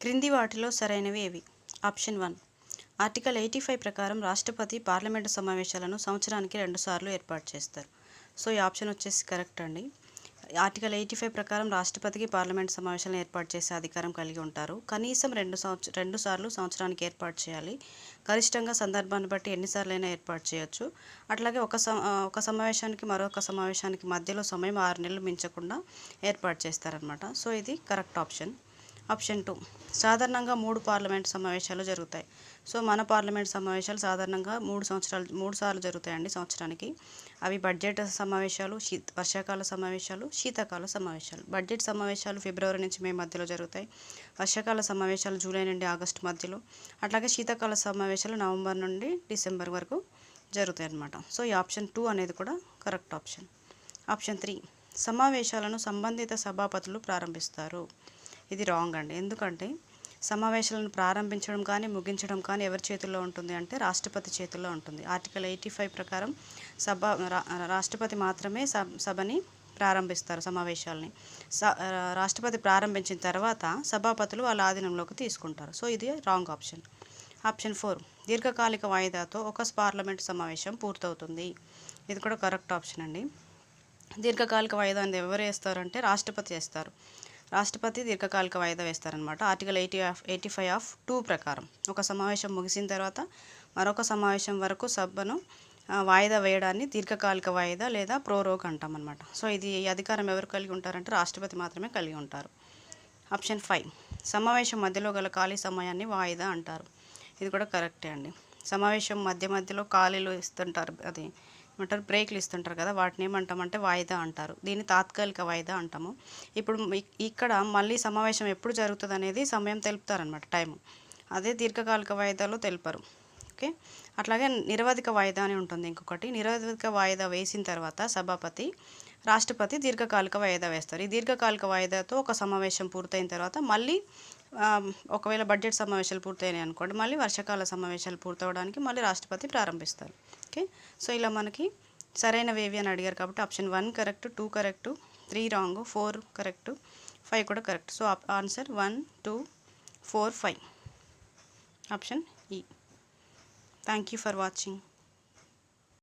క్రింది వాటిలో సరైనవి ఏవి? Option one. Article eighty five ప్రకారం రాష్ట్రపతి పార్లమెంటు సమావేశాలను సంవత్సరానికి రెండుసార్లు ఏర్పాటు చేస్తారు. సో ఈ ఆప్షన్ వచ్చేసి కరెక్ట్ అండి. ఆర్టికల్ ఎయిటీ ఫైవ్ ప్రకారం రాష్ట్రపతికి పార్లమెంట్ సమావేశాలను ఏర్పాటు చేసే అధికారం కలిగి ఉంటారు. కనీసం రెండు సంవత్సర రెండు సార్లు సంవత్సరానికి ఏర్పాటు చేయాలి. గరిష్టంగా సందర్భాన్ని బట్టి ఎన్నిసార్లైనా ఏర్పాటు చేయొచ్చు. అట్లాగే ఒక స ఒక సమావేశానికి మరొక సమావేశానికి మధ్యలో సమయం ఆరు నెలలు మించకుండా ఏర్పాటు చేస్తారనమాట సో ఇది కరెక్ట్ ఆప్షన్. Option two. సాధారణంగా మూడు పార్లమెంట్ సమావేశాలు జరుగుతాయి. సో మన పార్లమెంట్ సమావేశాలు సాధారణంగా మూడు సంవత్సరాలు మూడు సార్లు జరుగుతాయండి సంవత్సరానికి. అవి బడ్జెట్ సమావేశాలు శీత వర్షాకాల సమావేశాలు శీతాకాల సమావేశాలు. బడ్జెట్ సమావేశాలు ఫిబ్రవరి నుంచి మే మధ్యలో జరుగుతాయి. వర్షాకాల సమావేశాలు జూలై నుండి ఆగస్టు మధ్యలో. అట్లాగే శీతాకాల సమావేశాలు నవంబర్ నుండి డిసెంబర్ వరకు జరుగుతాయి అన్నమాట. సో ఈ ఆప్షన్ టూ అనేది కూడా కరెక్ట్ ఆప్షన్. Option three. సమావేశాలను సంబంధిత సభాపతులు ప్రారంభిస్తారు. ఇది రాంగ్ అండి. ఎందుకంటే సమావేశాలను ప్రారంభించడం కానీ ముగించడం కానీ ఎవరి చేతుల్లో ఉంటుంది అంటే రాష్ట్రపతి చేతుల్లో ఉంటుంది. ఆర్టికల్ ఎయిటీ ఫైవ్ ప్రకారం సభ రా- రాష్ట్రపతి మాత్రమే సబ్ సభని ప్రారంభిస్తారు సమావేశాలని. స రాష్ట్రపతి ప్రారంభించిన తర్వాత సభాపతులు వాళ్ళ ఆధీనంలోకి తీసుకుంటారు. సో ఇది రాంగ్ ఆప్షన్ ఆప్షన్ ఫోర్ దీర్ఘకాలిక వాయిదాతో ఒక పార్లమెంట్ సమావేశం పూర్తవుతుంది. ఇది కూడా కరెక్ట్ ఆప్షన్ అండి. దీర్ఘకాలిక వాయిదా అనేది ఎవరు వేస్తారంటే రాష్ట్రపతి వేస్తారు. రాష్ట్రపతి దీర్ఘకాలిక వాయిదా వేస్తారనమాట article eighty of eighty five of two ప్రకారం ఒక సమావేశం ముగిసిన తర్వాత మరొక సమావేశం వరకు సభను వాయిదా వేయడాన్ని దీర్ఘకాలిక వాయిదా లేదా ప్రోరోగ్ అంటామన్నమాట. సో ఇది ఈ అధికారం ఎవరు కలిగి ఉంటారంటే రాష్ట్రపతి మాత్రమే కలిగి ఉంటారు. ఆప్షన్ ఫైవ్ సమావేశం మధ్యలో గల ఖాళీ సమయాన్ని వాయిదా అంటారు. ఇది కూడా కరెక్టే అండి. సమావేశం మధ్య మధ్యలో ఖాళీలు ఇస్తుంటారు అది ఏమంటారు బ్రేక్లు ఇస్తుంటారు కదా వాటిని ఏమంటామంటే వాయిదా అంటారు. దీన్ని తాత్కాలిక వాయిదా అంటాము. ఇప్పుడు ఇక్కడ మళ్ళీ సమావేశం ఎప్పుడు జరుగుతుంది అనేది సమయం తెలుపుతారనమాట టైము. అదే దీర్ఘకాలిక వాయిదాలో తెలిపారు. ఓకే? అట్లాగే నిరవధిక వాయిదా అని ఉంటుంది ఇంకొకటి. నిరవధిక వాయిదా వేసిన తర్వాత సభాపతి రాష్ట్రపతి దీర్ఘకాలిక వాయిదా వేస్తారు. ఈ దీర్ఘకాలిక వాయిదాతో ఒక సమావేశం పూర్తయిన తర్వాత మళ్ళీ ఒకవేళ బడ్జెట్ సమావేశాలు పూర్తయినాయి అనుకోండి మళ్ళీ వర్షాకాల సమావేశాలు పూర్తవడానికి మళ్ళీ రాష్ట్రపతి ప్రారంభిస్తారు. ఓకే? సో ఇలా మనకి సరైనవి ఏవి అని అడిగారు కాబట్టి option one correct two correct three wrong four correct five కూడా correct. So answer one two four five. Option E. Thank you for watching.